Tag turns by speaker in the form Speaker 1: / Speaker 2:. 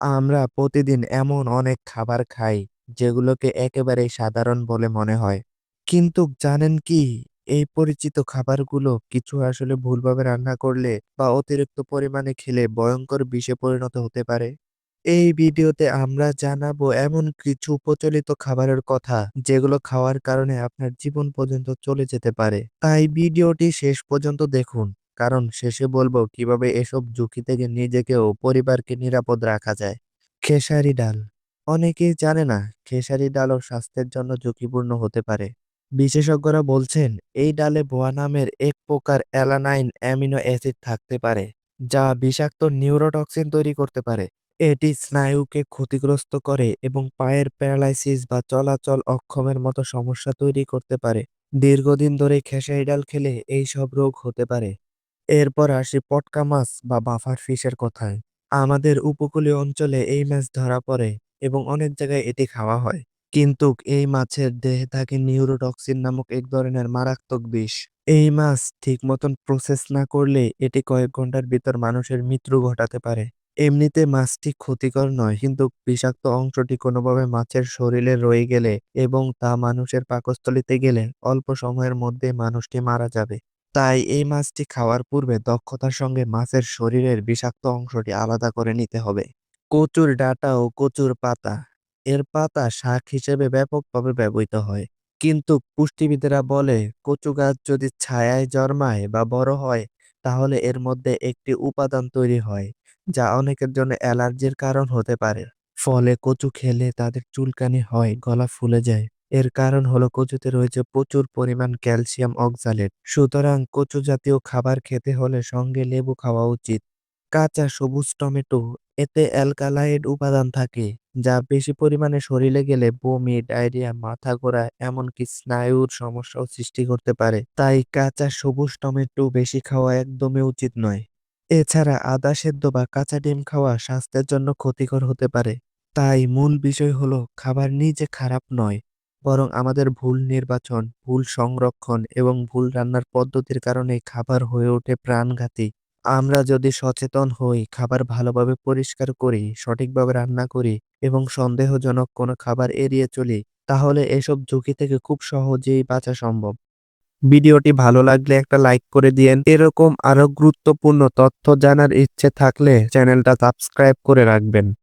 Speaker 1: আমরা প্রতিদিন এমন অনেক খাবার খাই, যেগুলোকে একেবারেই সাধারণ বলে মনে হয়। কিন্তু জানেন কি, এই পরিচিত খাবারগুলো কিছু আসলে ভুলভাবে রান্না করলে বা অতিরিক্ত পরিমাণে খেলে ভয়ঙ্কর বিষে পরিণত হতে পারে। এই ভিডিওতে আমরা জানাব এমন কিছু প্রচলিত খাবারের কথা, যেগুলো খাওয়ার কারণে আপনার জীবন পর্যন্ত চলে যেতে পারে। তাই ভিডিওটি শেষ পর্যন্ত দেখুন। কারণ শেষে বলব কীভাবে এসব ঝুঁকি থেকে নিজেকে ও পরিবারকে নিরাপদ রাখা যায়। খেসারি ডাল। অনেকেই জানে না খেসারি ডালও স্বাস্থ্যের জন্য ঝুঁকিপূর্ণ হতে পারে। বিশেষজ্ঞরা বলছেন এই ডালে বোয়া নামের এক প্রকার অ্যালানাইন অ্যামিনো অ্যাসিড থাকতে পারে, যা বিষাক্ত নিউরোটক্সিন তৈরি করতে পারে। এটি স্নায়ুকে ক্ষতিগ্রস্ত করে এবং পায়ের প্যারালাইসিস বা চলাচল অক্ষমের মতো সমস্যা তৈরি করতে পারে। দীর্ঘদিন ধরে খেসারি ডাল খেলে এই সব রোগ হতে পারে। এরপর আসি পটকা মাছ বা বাফার ফিশের কথায়। আমাদের উপকূলীয় অঞ্চলে এই মাছ ধরা পড়ে এবং অনেক জায়গায় এটি খাওয়া হয়। কিন্তু এই মাছের দেহে থাকে নিউরোটক্সিন নামক এক ধরনের মারাত্মক বিষ। এই মাছ ঠিক মতন প্রসেস না করলে এটি কয়েক ঘণ্টার ভিতর মানুষের মৃত্যু ঘটাতে পারে। এমনিতে মাছটি ক্ষতিকর নয়, কিন্তু বিষাক্ত অংশটি কোনোভাবে মাছের শরীরে রয়ে গেলে এবং তা মানুষের পাকস্থলীতে গেলে অল্প সময়ের মধ্যে মানুষটি মারা যাবে। তাই এই মাছটি খাওয়ার পূর্বে দক্ষতার সঙ্গে মাছের শরীরের বিষাক্ত অংশটি আলাদা করে নিতে হবে। কচুর ডাঁটা ও কচুর পাতা, এর পাতা শাক হিসেবে ব্যাপকভাবে ব্যবহৃত হয়। কিন্তু পুষ্টিবিদেরা বলে, কচু গাছ যদি ছায়ায় জন্মায় বা বড় হয়, তাহলে এর মধ্যে একটি উপাদান তৈরি হয়, যা অনেকের জন্য অ্যালার্জির কারণ হতে পারে। ফলে কচু খেলে তাদের চুলকানি হয়, গলা ফুলে যায়। এর কারণ হলো কচুতে রয়েছে প্রচুর পরিমাণ ক্যালসিয়াম অক্সালেট সুতরাং কচু জাতীয় খাবার খেতে হলে সঙ্গে লেবু খাওয়া উচিত। কাঁচা সবুজ টমেটো, এতে অ্যালকালাইড উপাদান থাকে, যা বেশি পরিমাণে শরীরে গেলে বমি, ডায়রিয়া, মাথা ঘোরা, এমনকি স্নায়ুর সমস্যাও সৃষ্টি করতে পারে। তাই কাঁচা সবুজ টমেটো বেশি খাওয়া একদমই উচিত নয়। এছাড়া আদা সেদ্ধ বা কাঁচা ডিম খাওয়া স্বাস্থ্যের জন্য ক্ষতিকর হতে পারে। তাই মূল বিষয় হলো, খাবার নিজে খারাপ নয়। বরং আমাদের ভুল নির্বাচন, ভুল সংরক্ষণ এবং ভুল রান্নার পদ্ধতির কারণে খাবার হয়ে ওঠে প্রাণঘাতী। আমরা যদি সচেতন হই, খাবার ভালোভাবে পরিষ্কার করি, সঠিকভাবে রান্না করি এবং সন্দেহজনক কোনো খাবার এড়িয়ে চলি, তাহলে এসব ঝুঁকি থেকে খুব সহজেই বাঁচা সম্ভব। ভিডিওটি ভালো লাগলে একটা লাইক করে দিয়েন। এরকম আরও গুরুত্বপূর্ণ তথ্য জানার ইচ্ছে থাকলে চ্যানেলটা সাবস্ক্রাইব করে রাখবেন।